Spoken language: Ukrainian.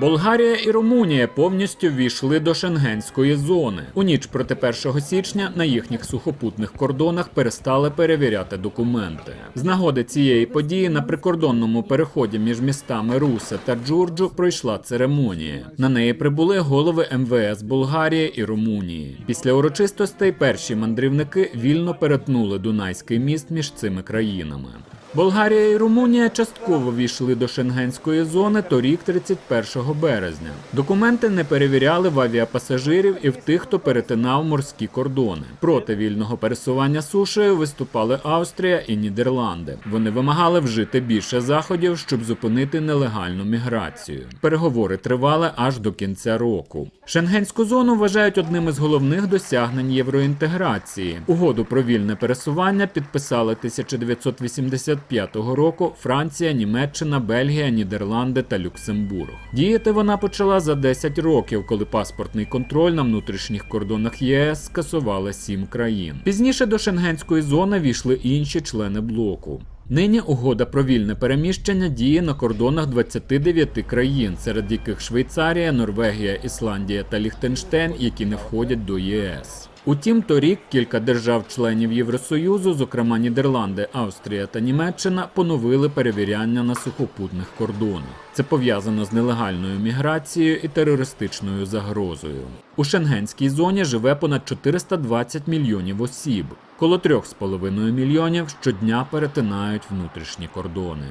Болгарія і Румунія повністю ввійшли до шенгенської зони. У ніч проти 1 січня на їхніх сухопутних кордонах перестали перевіряти документи. З нагоди цієї події на прикордонному переході між містами Русе та Джурджу пройшла церемонія. На неї прибули голови МВС Болгарії і Румунії. Після урочистостей перші мандрівники вільно перетнули Дунайський міст між цими країнами. Болгарія і Румунія частково війшли до шенгенської зони торік 31 березня. Документи не перевіряли в авіапасажирів і в тих, хто перетинав морські кордони. Проти вільного пересування сушею виступали Австрія і Нідерланди. Вони вимагали вжити більше заходів, щоб зупинити нелегальну міграцію. Переговори тривали аж до кінця року. Шенгенську зону вважають одним із головних досягнень євроінтеграції. Угоду про вільне пересування підписали 1985 року Франція, Німеччина, Бельгія, Нідерланди та Люксембург. Діяти вона почала за 10 років, коли паспортний контроль на внутрішніх кордонах єС скасували 7 країн. Пізніше до шенгенської зони війшли інші члени блоку. Нині угода про вільне переміщення діє на кордонах 29 країн, серед яких Швейцарія, Норвегія, Ісландія та Ліхтенштейн, які не входять до ЄС. Утім, торік кілька держав-членів Євросоюзу, зокрема Нідерланди, Австрія та Німеччина, поновили перевіряння на сухопутних кордонах. Це пов'язано з нелегальною міграцією і терористичною загрозою. У шенгенській зоні живе понад 420 мільйонів осіб. Коло 3,5 мільйонів щодня перетинають внутрішні кордони.